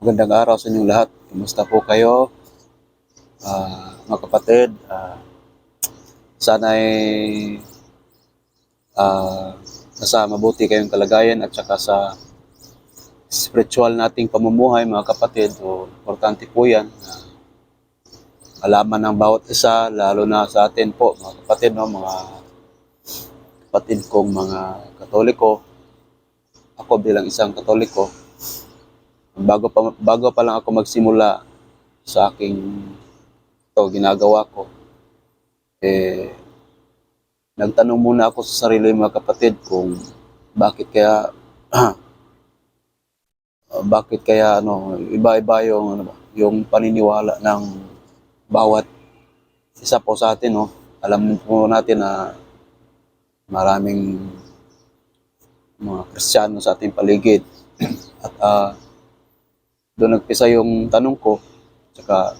Magandang araw sa inyong lahat. Kumusta po kayo? Ah, mga kapatid, ah, sana ay ah, nasa mabuti kayong kalagayan at saka sa spiritual nating pamumuhay mga kapatid. O, importante po yan na alaman ng bawat isa, lalo na sa atin po mga kapatid, no? mga kapatid kong mga katoliko. Ako bilang isang katoliko, bago pa bago pa lang ako magsimula sa aking to ginagawa ko eh nagtanong muna ako sa sarili mga kapatid kung bakit kaya bakit kaya ano iba-iba yung ano yung paniniwala ng bawat isa po sa atin no? Alam po natin na maraming mga Kristiyano sa ating paligid. At ah, doon nagpisa yung tanong ko. Tsaka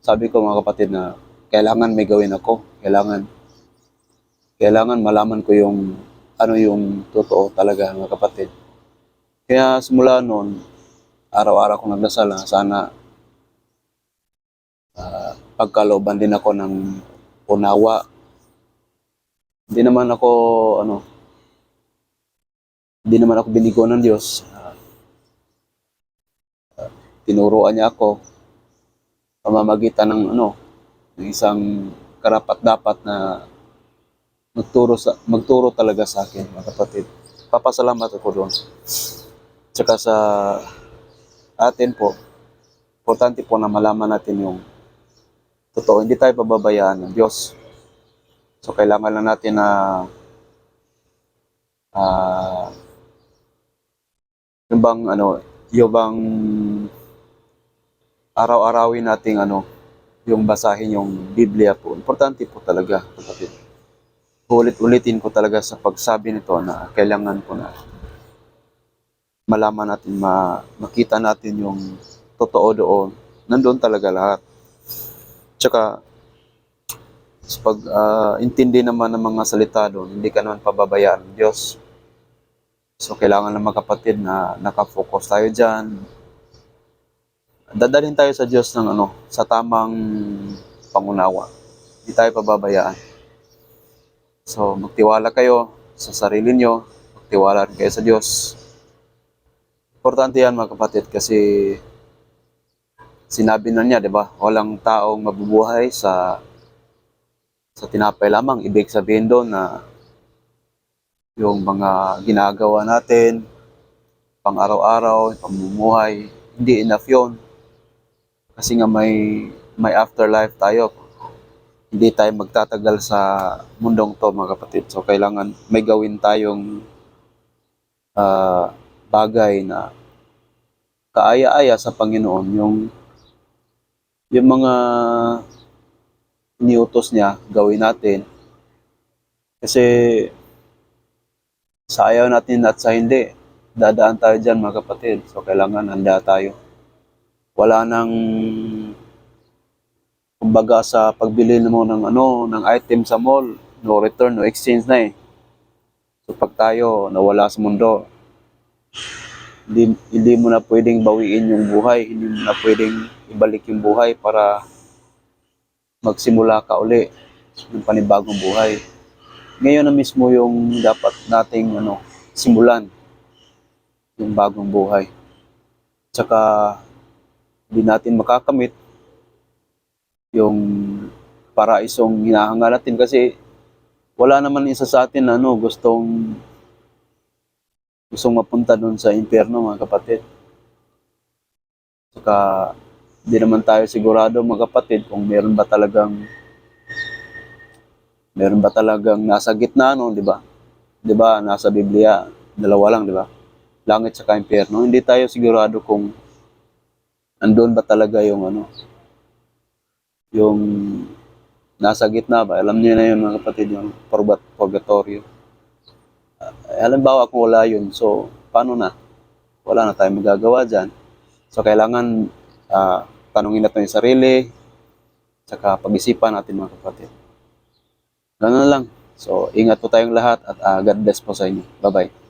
sabi ko mga kapatid na kailangan may gawin ako. Kailangan kailangan malaman ko yung ano yung totoo talaga mga kapatid. Kaya simula noon, araw-araw ko nagdasal na sana ah, pagkalooban din ako ng unawa. Hindi naman ako ano hindi naman ako binigo ng Diyos. Tinuruan niya ako pamamagitan ng ano ng isang karapat dapat na magturo sa magturo talaga sa akin mga kapatid. Papasalamat ako doon. Tsaka sa atin po, importante po na malaman natin yung totoo. Hindi tayo pababayaan ng Diyos. So kailangan lang natin na ah yung bang ano, yung bang araw-arawin nating ano, yung basahin yung Biblia po. Importante po talaga, kapatid. Ulit-ulitin ko talaga sa pagsabi nito na kailangan ko na malaman natin, ma makita natin yung totoo doon. Nandun talaga lahat. Tsaka, sa pag ah, intindi naman ng mga salita doon, hindi ka naman pababayaan ng Diyos. So, kailangan ng mga kapatid na nakafocus tayo dyan, dadalhin tayo sa Diyos ng ano, sa tamang pangunawa. Hindi tayo pababayaan. So, magtiwala kayo sa sarili nyo, magtiwala rin kayo sa Diyos. Importante yan mga kapatid kasi sinabi na niya, di ba? Walang taong mabubuhay sa sa tinapay lamang. Ibig sabihin doon na yung mga ginagawa natin, pang araw-araw, pamumuhay, hindi enough yun. Kasi nga may may afterlife tayo. Hindi tayo magtatagal sa mundong to mga kapatid. So kailangan may gawin tayong ah, bagay na kaaya-aya sa Panginoon. Yung yung mga iniutos niya, gawin natin. Kasi sa ayaw natin at sa hindi, dadaan tayo dyan mga kapatid. So kailangan handa tayo wala nang kumbaga sa pagbili mo ng ano ng item sa mall no return no exchange na eh. So pag tayo nawala sa mundo hindi, hindi mo na pwedeng bawiin yung buhay hindi mo na pwedeng ibalik yung buhay para magsimula ka uli ng panibagong buhay. Ngayon na mismo yung dapat nating ano simulan yung bagong buhay. Tsaka hindi natin makakamit yung paraisong hinahanga natin kasi wala naman isa sa atin ano, gustong gustong mapunta doon sa impyerno mga kapatid. Saka hindi naman tayo sigurado mga kapatid kung meron ba talagang meron ba talagang nasa gitna no, di ba? Di ba, nasa Biblia, dalawa lang, di ba? Langit sa impyerno. Hindi tayo sigurado kung andun ba talaga yung ano, yung nasa gitna ba? Alam niyo na yun mga kapatid, yung purgat, purgatorio. Uh, halimbawa kung wala yun, so paano na? Wala na tayong magagawa dyan. So kailangan ah, tanungin natin yung sarili, saka pag-isipan natin mga kapatid. Ganun lang. So ingat po tayong lahat at ah, God bless po sa inyo. Bye-bye.